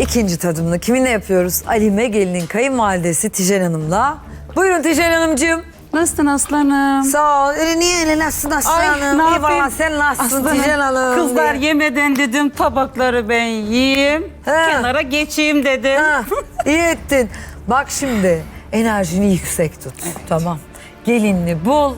İkinci tadımını kiminle yapıyoruz? Alime gelinin kayınvalidesi Tijen Hanım'la. Buyurun Tijen Hanımcığım. Nasılsın aslanım? Sağ ol. Öyle niye öyle nasılsın aslanım? ne İyi valla sen nasılsın Aslanım, Tijen Hanım? Kızlar diye. yemeden dedim tabakları ben yiyeyim. He. Kenara geçeyim dedim. Ha, iyi ettin. Bak şimdi enerjini yüksek tut. Tamam. Gelinini bul.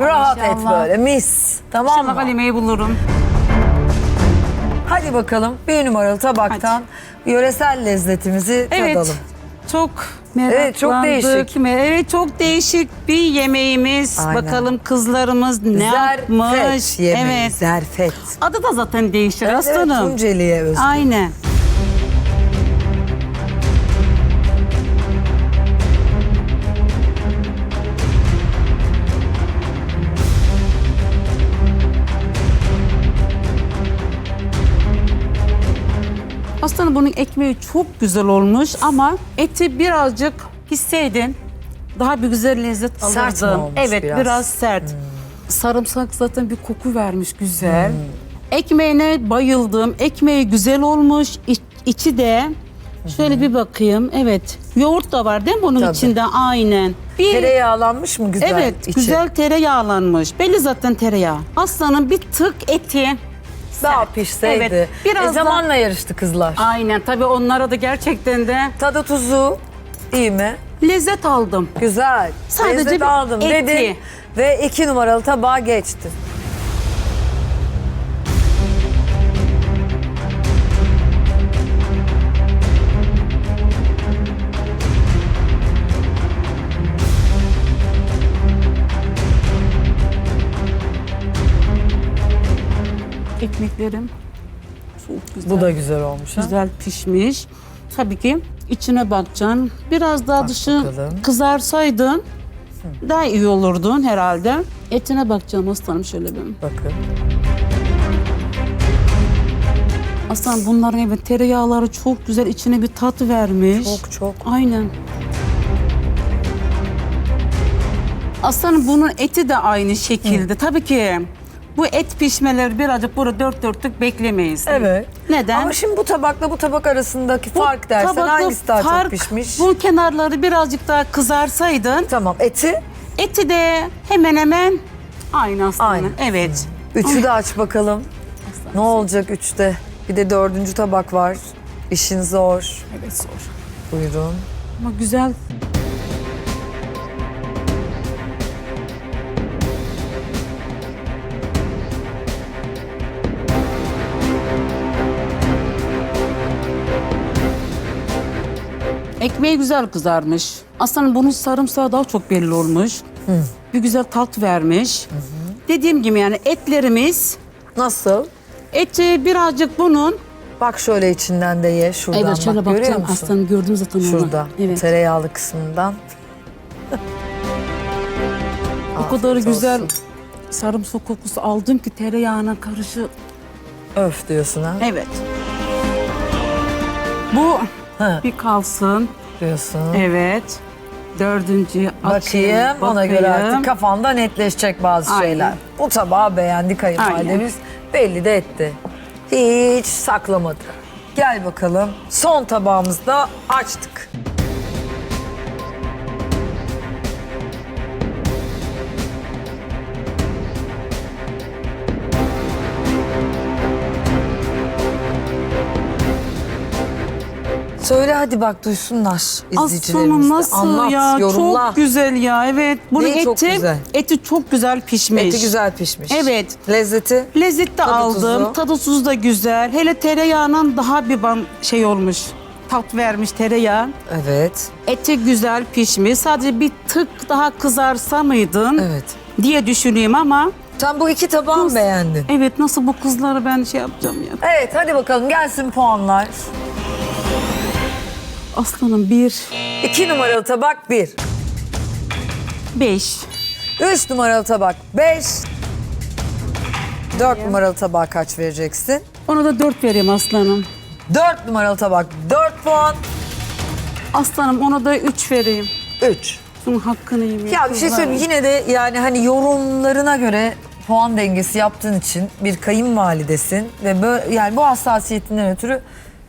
Rahat et İnşallah. böyle mis. Tamam Şimdi mı? Halime'yi bulurum. Hadi bakalım bir numaralı tabaktan yöresel lezzetimizi Evet. tadalım. Çok. Evet, çok değişik. mi? Evet çok değişik bir yemeğimiz. Aynen. Bakalım kızlarımız ne yapmış. Zerfet yemeği. Evet. Zerfet. Adı da zaten değişir evet, aslanım. Tunceli'ye özgü. Aynen. Aslında bunun ekmeği çok güzel olmuş ama eti birazcık pisseydin daha bir güzel lezzet alırdın. Sert mi olmuş Evet biraz? biraz, sert. Sarımsak zaten bir koku vermiş güzel. Ekmeğine bayıldım. Ekmeği güzel olmuş. İç- içi de şöyle bir bakayım. Evet. Yoğurt da var değil mi bunun Tabii. içinde? Aynen. Bir Tereyağlanmış mı güzel Evet, içi? güzel tereyağlanmış. Belli zaten tereyağı. Aslanın bir tık eti. Daha pişseydi. Evet, biraz e, da- zamanla yarıştı kızlar. Aynen. Tabii onlara da gerçekten de Tadı tuzu iyi mi? lezzet aldım. Güzel. Sadece Lezzet aldım eti. dedin ve iki numaralı tabağa geçti. Ekmeklerim çok güzel. Bu da güzel olmuş. ha? güzel pişmiş. Tabii ki içine bakacaksın. Biraz daha Bak dışı bakalım. kızarsaydın daha iyi olurdun herhalde. Etine bakacağım aslanım şöyle bir. Bakın. Aslan bunların evet tereyağları çok güzel içine bir tat vermiş. Çok çok. Aynen. Aslanım bunun eti de aynı şekilde. Tabii ki bu et pişmeleri birazcık burada dört dörtlük beklemeyiz. Evet. Neden? Ama şimdi bu tabakla bu tabak arasındaki Bu fark dersen tabakta hangisi daha fark, çok pişmiş? Bu kenarları birazcık daha kızarsaydın Tamam eti. eti de hemen hemen aynı aslında. Aynı. Evet. Üçü de aç bakalım. Ne olacak üçte? Bir de dördüncü tabak var. İşin zor. Evet zor. Buyurun. Ama güzel. Ekmeği güzel kızarmış. Aslında bunun sarımsağı daha çok belli olmuş. Bir güzel tat vermiş. Dediğim gibi yani etlerimiz, Nasıl? eti birazcık bunun Bak şöyle içinden de ye. Şuradan Evet şöyle bak bakacağım. musun? Aslanım gördüm zaten onu. Şurada. Evet. Tereyağlı kısmından. O kadar güzel olsun. sarımsak kokusu aldım ki tereyağına karışık. Öf diyorsun ha. Evet. Bu Ha, bir kalsın. Diyorsun. Evet. Dördüncü Bakayım, açayım, ona göre bakayım. artık kafanda netleşecek bazı Aynen. şeyler. Bu tabağı beğendi kayınvalidemiz. Belli de etti. Hiç saklamadı. Gel bakalım. Son tabağımızda açtık. Söyle hadi bak duysunlar izleyicilerimiz Aslanım de. nasıl Anlat, ya? yorumla. Çok güzel ya. Evet. Bunun Neyi eti, çok güzel? eti çok güzel pişmiş. Eti güzel pişmiş. Evet. Lezzeti? Lezzet de Tadı aldım. tuzu. Tadı tuzu da güzel. Hele tereyağından daha bir ban şey olmuş. Tat vermiş tereyağı. Evet. Eti güzel pişmiş. Sadece bir tık daha kızarsa mıydın Evet. diye düşünüyorum ama Sen bu iki tabağı mı beğendin? evet nasıl bu kızları ben şey yapacağım ya. Evet hadi bakalım gelsin puanlar. Aslanım bir, İki numaralı tabak bir. beş. Üç numaralı tabak beş. Dört numaralı tabağa kaç vereceksin? Ona da dört vereyim aslanım. Dört numaralı tabak dört puan. Aslanım ona da üç vereyim. Üç. Şunun hakkını yiyeyim. Ya bir şey söyleyeyim yine de yani hani yorumlarına göre puan dengesi yaptığın için bir kayınvalidesin ve böyle yani bu hassasiyetinden ötürü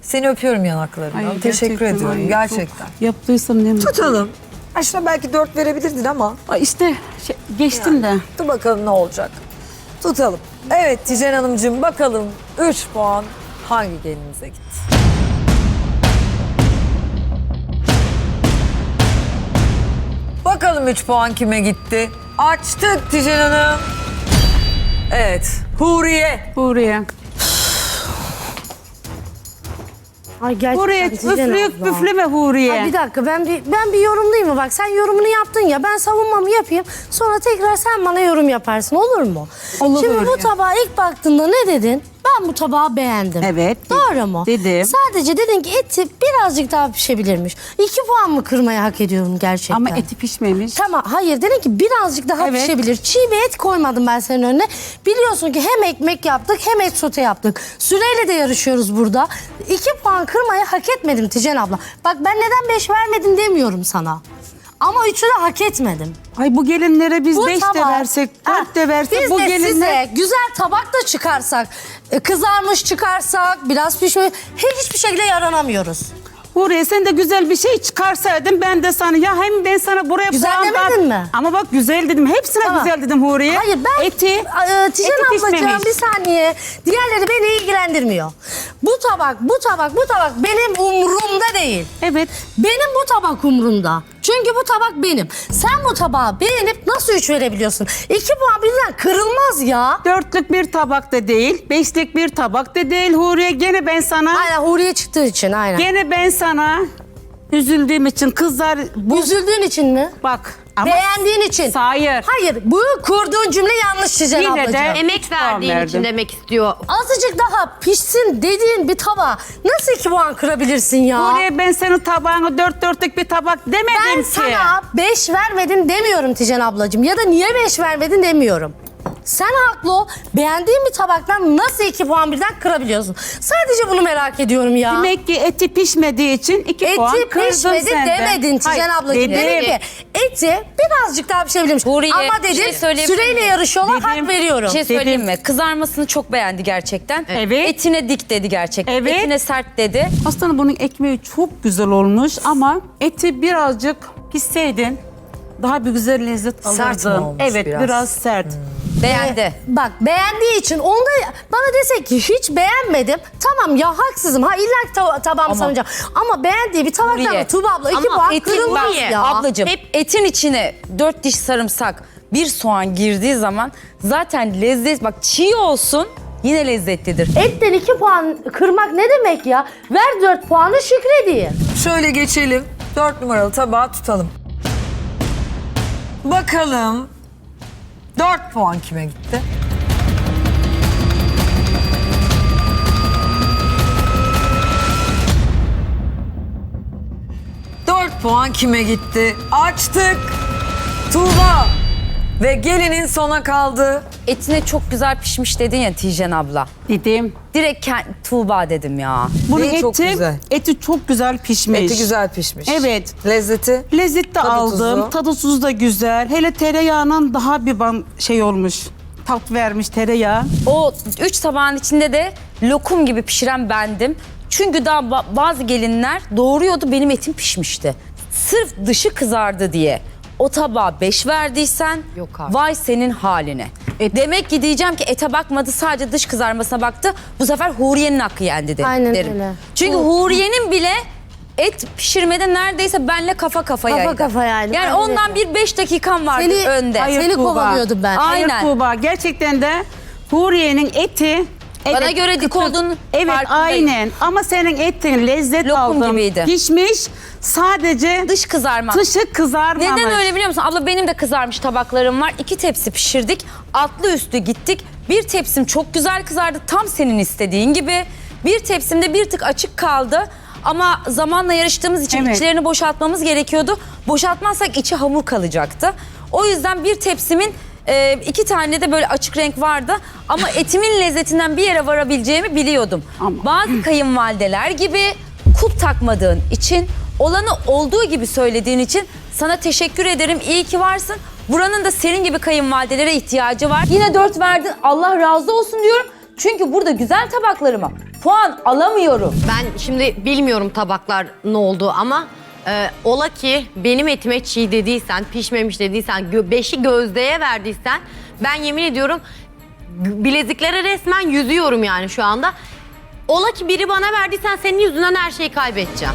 Seni öpüyorum yanaklarından. Ay, Teşekkür gerçekten, ediyorum ay, gerçekten. çok Yaptıysam ne mutlu. Tutalım. Aslında belki dört verebilirdin ama Ay işte şey, geçtim de. dur bakalım ne olacak. Tutalım. Evet Tijen Hanımcığım bakalım 3 puan hangi gelinize gitti? Bakalım 3 puan kime gitti? Açtık Tijen Hanım. Evet. Huriye. Buraya. Ay gerçekten üfleyip abla. üfleme Huriye. Ay bir dakika ben bir ben bir yorumlayayım mı? Bak sen yorumunu yaptın ya ben savunmamı yapayım. Sonra tekrar sen bana yorum yaparsın olur mu? Olur. Şimdi bu tabağa ilk baktığında ne dedin? Ben bu tabağı beğendim. Evet, Doğru mu? dedim. Sadece dedin ki eti birazcık daha pişebilirmiş. İki puan mı kırmayı hak ediyorum gerçekten? Ama eti pişmemiş. Tamam hayır dedin ki birazcık daha Evet. pişebilir. Çiğ bir et koymadım ben senin önüne. Biliyorsun ki hem ekmek yaptık hem et sote yaptık. Süreyle de yarışıyoruz burada. İki puan kırmayı hak etmedim Tijen abla. Bak ben neden beş vermedin demiyorum sana. Ama üçü de hak etmedim. Ay bu gelinlere biz Bu beş de tabak- versek, Ha, dört de versek biz bu de gelinler... size güzel tabak da çıkarsak, e, kızarmış çıkarsak, biraz pişmiş, hiçbir şekilde yaranamıyoruz. Huriye sen de güzel bir şey çıkarsaydın ben de sana ya hem ben sana buraya Güzel puan demedin ver- mi? Ama bak güzel dedim. Hepsine Tamam. güzel dedim Huriye. Hayır ben Eti, e, Tijen eti ablacığım pişmemiş. bir saniye. Diğerleri beni ilgilendirmiyor. Bu tabak, bu tabak, bu tabak benim umurumda değil. Evet. Benim bu tabak umurumda. Çünkü bu tabak benim. Sen bu tabağı beğenip nasıl üç verebiliyorsun? İki puan birden kırılmaz ya. Dörtlük bir tabak da değil, beşlik bir tabak da değil Huriye. Gene ben sana, Aynen Huriye çıktığı için aynen. gene ben sana üzüldüğüm için kızlar bu Üzüldüğün için mi? bak. Ama Beğendiğin için. Hayır. Hayır bu kurduğun cümle yanlış Tijen Yine ablacığım. de- Emek verdiğin verdim. için demek istiyor. Azıcık daha pişsin dediğin bir tabağa nasıl iki puan kırabilirsin ya? Huriye ben senin tabağını dört dörtlük bir tabak demedim Ben ki. sana 5 vermedin demiyorum Tijen ablacığım. Ya da niye 5 vermedin demiyorum. Sen haklı ol. Beğendiğin bir tabaktan nasıl 2 puan birden kırabiliyorsun? Sadece bunu merak ediyorum ya. Demek ki eti pişmediği için iki Eti puan kırdın pişmedi sen de. demedin Tijen Hayır, ablacığım. dedim. Dedim ki eti birazcık daha pişebilirmiş. Huriye, Ama bir dedim şey söyleyebilir süreyle miyim? yarışıyorlar hak Dedim. veriyorum. Bir şey söyleyeyim Dedim. mi? Kızarmasını çok beğendi gerçekten. Evet. Etine dik dedi gerçekten. Evet. Etine sert dedi. Aslında bunun ekmeği çok güzel olmuş ama eti birazcık pişseydin daha bir güzel lezzet alırdın. Sert mi olmuş Evet biraz? biraz, sert. Beğendi. Ee, Bak beğendiği için onda bana desek ki hiç beğenmedim. Tamam ya haksızım. Ha illa ki ta- tabağımı Ama- savunacağım. Ama beğendiği bir tabaktan da Tuğba abla iki Ama puan etin- kırılmaz bak, ya. Ablacığım hep etin içine dört diş sarımsak, bir soğan girdiği zaman zaten lezzet bak çiğ olsun yine lezzetlidir. Etten iki puan kırmak ne demek ya? Ver dört puanı şükredeyim. Şöyle geçelim. 4 numaralı tabağı tutalım. Bakalım 4 puan kime gitti? Dört puan kime gitti? Açtık. Tuğba. Ve gelinin sona kaldı. Etine çok güzel pişmiş dedin ya Tijen abla. Dedim. Direkt kend- Tuğba dedim ya. Bunun Neyi eti, çok güzel? eti çok güzel pişmiş. Eti güzel pişmiş. Evet. Lezzeti? Lezzet de Tadı aldım. tuzu. Tadı tuzu da güzel. Hele tereyağının daha bir ban şey olmuş. Tat vermiş tereyağı. O üç tabağın içinde de lokum gibi pişiren bendim. Çünkü daha ba- bazı gelinler doğuruyordu benim etim pişmişti. Sırf dışı kızardı diye o tabağa beş verdiysen Yok artık. vay senin haline. Demek ki diyeceğim ki ete bakmadı sadece dış kızarmasına baktı. Bu sefer Huriye'nin hakkı yendi de, Aynen derim. öyle. Çünkü Huriye'nin bile et pişirmede neredeyse benle kafa kafayaydı. Kafa kafayaydı, Yani aynen ondan bir beş dakikam vardı Seni- önde. Hayır. Seni kovalıyordum ben. Aynen. Hayır Tuğba. Gerçekten de Huriye'nin eti Bana göre dik olduğunu Evet farkındayım. aynen ama senin etin lezzet Lokum aldım. gibiydi. Pişmiş sadece Dış kızarma. dışı kızarmamış. Neden öyle biliyor musun? Abla benim de kızarmış tabaklarım var. İki tepsi pişirdik. Altlı üstlü gittik. Bir tepsim çok güzel kızardı. Tam senin istediğin gibi. Bir tepsimde bir tık açık kaldı. Ama zamanla yarıştığımız için Evet. içlerini boşaltmamız gerekiyordu. Boşaltmazsak içi hamur kalacaktı. O yüzden bir tepsimin e, iki tane de böyle açık renk vardı. Ama etimin lezzetinden bir yere varabileceğimi biliyordum. Ama- Bazı kayınvalideler gibi kulp takmadığın için, olanı olduğu gibi söylediğin için sana teşekkür ederim. İyi ki varsın. Buranın da senin gibi kayınvalidelere ihtiyacı var. Yine dört verdin. Allah razı olsun diyorum. Çünkü burada güzel tabaklarıma puan alamıyorum. Ben şimdi bilmiyorum tabaklar ne oldu ama e, ola ki benim etime çiğ dediysen, pişmemiş dediysen, gö- beşi gözdeye verdiysen ben yemin ediyorum bileziklere resmen yüzüyorum yani şu anda. Ola ki biri bana verdiysen senin yüzünden her şeyi kaybedeceğim.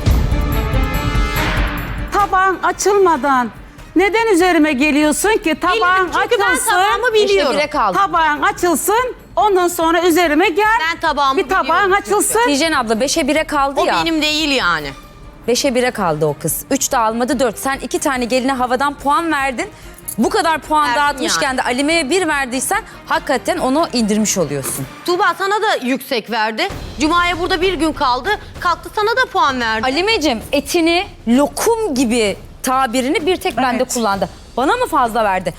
Tabağın açılmadan neden üzerime geliyorsun ki? Tabağın Bilmiyorum, çünkü ben açılsın. tabağımı Beşe biliyorum. bire kaldı. Tabağın açılsın. Ondan sonra üzerime gel. Ben tabağımı Bir tabağın biliyorum çünkü. açılsın. Tijen abla 5'e 1'e kaldı O ya. benim değil yani. 5'e 1'e kaldı o kız. 3 de almadı 4. Sen iki tane geline havadan puan verdin. Bu kadar puan Verdim dağıtmışken yani. de Alime'ye 1 verdiysen hakikaten onu indirmiş oluyorsun. Tuğba sana da yüksek verdi. Cuma'ya burada bir gün kaldı. Kalktı sana da puan verdi. Alimeciğim etini lokum gibi tabirini bir tek bende Evet. kullandı. Bana mı fazla verdi?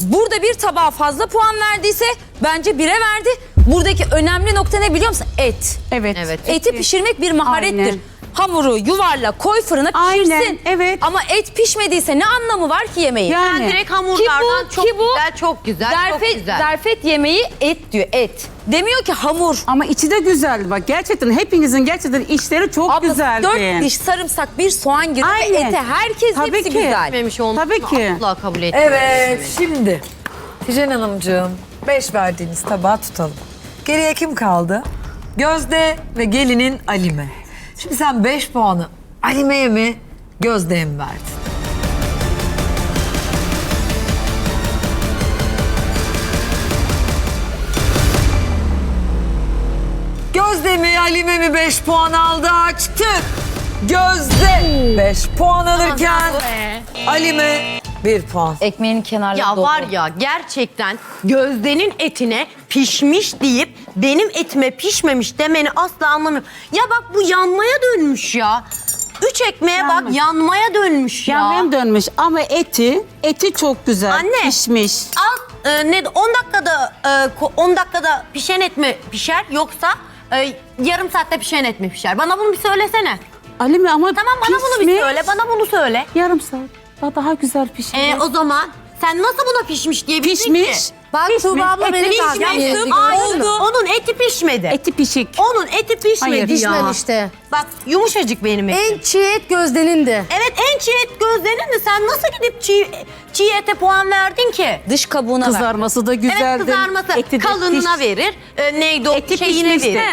Burada bir tabağa fazla puan verdiyse bence bire verdi. Buradaki önemli nokta ne biliyor musun? Et. Evet. Evet. Eti pişirmek bir maharettir. Aynen. Hamuru yuvarla koy fırına pişirsin. Aynen, evet. Ama et pişmediyse ne anlamı var ki yemeği? Yani. Ben direkt hamurlardan çok ki bu güzel, çok güzel, Zarfet, çok güzel. zarfet yemeği et diyor et. Demiyor ki hamur. Ama içi de güzeldi bak gerçekten hepinizin gerçekten işleri çok Abla, güzeldi. Dört diş sarımsak bir soğan girdi ve ete herkes Tabii hepsi ki. güzel. Tabii ki. asla kabul etmiyorum. Evet şimdi Tijen Hanımcığım 5 verdiğiniz tabağı tutalım. Geriye kim kaldı? Gözde ve gelinin Alime. Şimdi sen 5 puanı Alime'ye mi Gözde'ye mi verdin? Gözde mi Alime mi 5 puan aldı açtık. Gözde 5 puan alırken Alime 1 puan. Ekmeğinin kenarları Ya dolu. var ya gerçekten gözdenin etine pişmiş deyip benim etime pişmemiş demeni asla anlamıyorum. Ya bak bu yanmaya dönmüş ya. Üç ekmeğe bak Yanmış. yanmaya dönmüş ya. Yanmaya dönmüş ama eti, eti çok güzel Anne. pişmiş. Al e, ne 10 dakikada e, ko- 10 dakikada pişen et mi pişer yoksa e, yarım saatte pişen et mi pişer? Bana bunu bir söylesene. Ali mi ama Tamam bana bunu bir pişmiş. söyle. Bana bunu söyle. Yarım saat. Daha, daha güzel pişmiş. E, o zaman sen nasıl buna pişmiş diye pişmiş. Bak Tuğba abla beni pişmiş. onun eti pişmedi. Eti pişik. Onun eti pişmedi Hayır, ya. Pişmemişti. Bak yumuşacık benim etim. En çiğ et gözdenindi. Evet en çiğ et gözlerinin de sen nasıl gidip çiğ, çiğ ete puan verdin ki? Dış kabuğuna ver. Kızarması da güzeldi. Evet kızarması Eti kalınına piş- verir. E, neydi o Eti şeyine pişmişti. verir.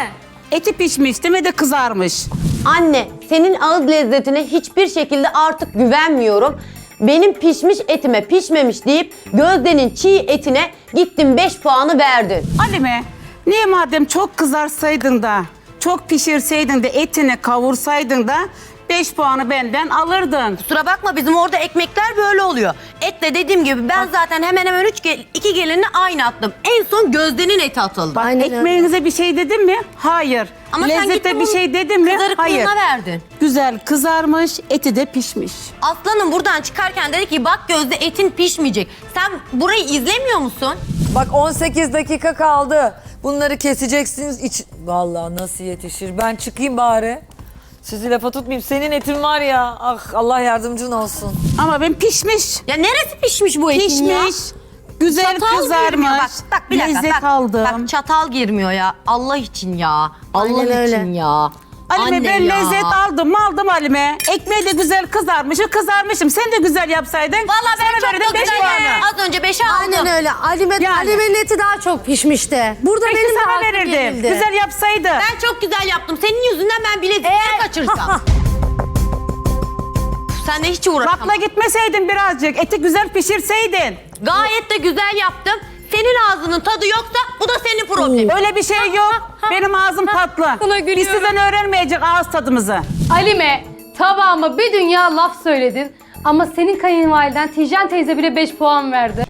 Eti pişmişti ve de kızarmış. Anne senin ağız lezzetine hiçbir şekilde artık güvenmiyorum. Benim pişmiş etime pişmemiş deyip Gözde'nin çiğ etine gittin 5 puanı verdin. Halime, niye madem çok kızarsaydın da, çok pişirseydin de etini kavursaydın da 5 puanı benden alırdın. Kusura bakma bizim orada ekmekler böyle oluyor. Et de dediğim gibi ben zaten hemen hemen 3 gel iki gelini aynı attım. En son Gözde'nin eti atıldı. Bak Aynen öyle. ekmeğinize bir şey dedim mi? Hayır. Ama sen Lezzete gittin bir bunu şey dedim mi? kızarıklığına Hayır. verdin. Güzel kızarmış, eti de pişmiş. Aslanım buradan çıkarken dedi ki bak Gözde etin pişmeyecek. Sen burayı izlemiyor musun? Bak 18 dakika kaldı. Bunları keseceksiniz. İç... Vallahi nasıl yetişir? Ben çıkayım bari. Sizi lafa tutmayayım. Senin etin var ya. Ah Allah yardımcın olsun. Ama ben pişmiş. Ya neresi pişmiş bu etin ya? Pişmiş. Güzel Çatal kızarmış. girmiyor. Bak, bak bir dakika. Lezzet bak, aldım. Bak çatal girmiyor ya. Allah için ya. Allah Aynen öyle. için ya. Halime Anne ben ya. lezzet aldım aldım Halime. Ekmeği de güzel kızarmış. kızarmışım. Sen de güzel yapsaydın. Valla ben sana çok verirdim da beş güzel puanı. Az önce 5'e aldım. Aynen öyle. Alime, Yani. Alime'nin eti daha çok pişmişti. Burada Peki benim de sana hakkım verirdim. yenildi. Güzel yapsaydı. Ben çok güzel yaptım. Senin yüzünden ben bilezikleri kaçırsam. Sen de hiç uğraşamam. Bakla gitmeseydin birazcık. Eti güzel pişirseydin. Gayet de güzel yaptım. Senin ağzının tadı yoksa bu da senin problemin. Öyle bir şey yok. Benim ağzım tatlı. Buna gülüyorum. Biz sizden öğrenmeyecek ağız tadımızı. Alime tabağıma bir dünya laf söyledin ama senin kayınvaliden Tijen teyze bile 5 puan verdi.